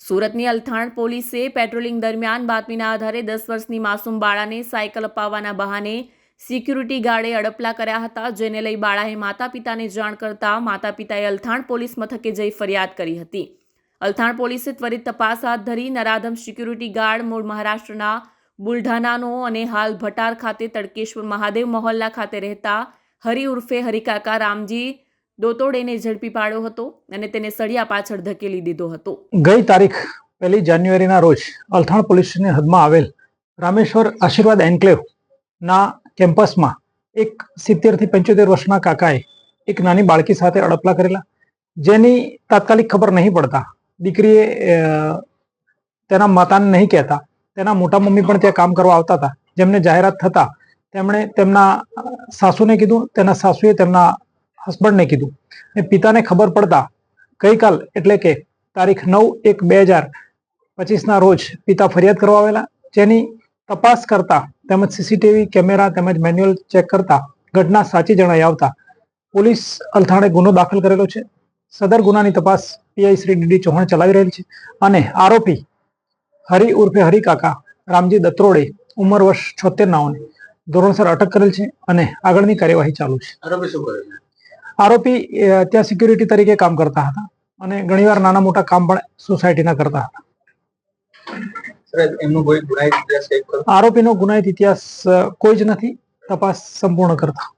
સુરતની અલથાણ પોલીસે પેટ્રોલિંગ દરમિયાન બાતમીના આધારે દસ વર્ષની માસૂમ બાળાને સાયકલ અપાવવાના બહાને સિક્યુરિટી ગાર્ડે અડપલા કર્યા હતા, જેને લઈ બાળાએ માતા પિતાને જાણ કરતા માતા પિતાએ અલથાણ પોલીસ મથકે જઈ ફરિયાદ કરી હતી. અલથાણ પોલીસે ત્વરિત તપાસ હાથ ધરી નરાધમ સિક્યુરિટી ગાર્ડ મૂળ મહારાષ્ટ્રના બુલઢાનાનો અને હાલ ભટાર ખાતે તડકેશ્વર મહાદેવ મહોલ્લા ખાતે રહેતા હરિ ઉર્ફે હરિકાકા રામજી દોતોડેને ઝડપી પાડ્યો હતો અને તેને સળિયા પાછળ ધકેલી દીધો હતો. ગઈ તારીખ પહેલી જાન્યુઆરીના રોજ અલથાણ પોલીસની હદમાં આવેલ રામેશ્વર આશીર્વાદ એન્કલેવ ના કેમ્પસમાં એક સિત્તેરથી પંચોતેર વર્ષના કાકાએ એક નાની બાળકી સાથે અડપલા કરેલા, જેની તાત્કાલિક ખબર નહીં પડતા દીકરીએ તેના માતાને નહીં કહેતા, તેના મોટા મમ્મી પણ ત્યાં કામ કરવા આવતા હતા, જેમને જાહેરાત થતા તેમણે તેમના સાસુને કીધું, તેના સાસુએ તેમના હસબન્ડને કીધું. ને પિતાને ખબર પડતા ગઈકાલ એટલે કે તારીખ નવ એક બે હજાર પચીસના રોજ પિતા ફરિયાદ કરવા આવેલા. જેની તપાસ કરતા તેમજ સીસીટીવી કેમેરા તેમજ મેન્યુઅલ ચેક કરતા ઘટના સાચી જણાઈ આવતા પોલીસ અલથાણે ગુનો દાખલ કરેલો છે. સદર ગુનાની તપાસ પીઆઈ શ્રી ડીડી ચૌહાણ ચલાવી રહેલ છે અને આરોપી હરિ ઉર્ફે હરિકાકા રામજી દત્રોડે ઉંમર વર્ષ છોતેર નાઓને ધોરણસર અટક કરેલ છે અને આગળની કાર્યવાહી ચાલુ છે? આરોપી ત્યાં સિક્યુરિટી તરીકે કામ કરતા હતા અને ઘણીવાર નાના મોટા કામ પણ સોસાયટીના કરતા હતા. આરોપીનો ગુનાહિત ઇતિહાસ કોઈ જ નથી તપાસ સંપૂર્ણ કરતા.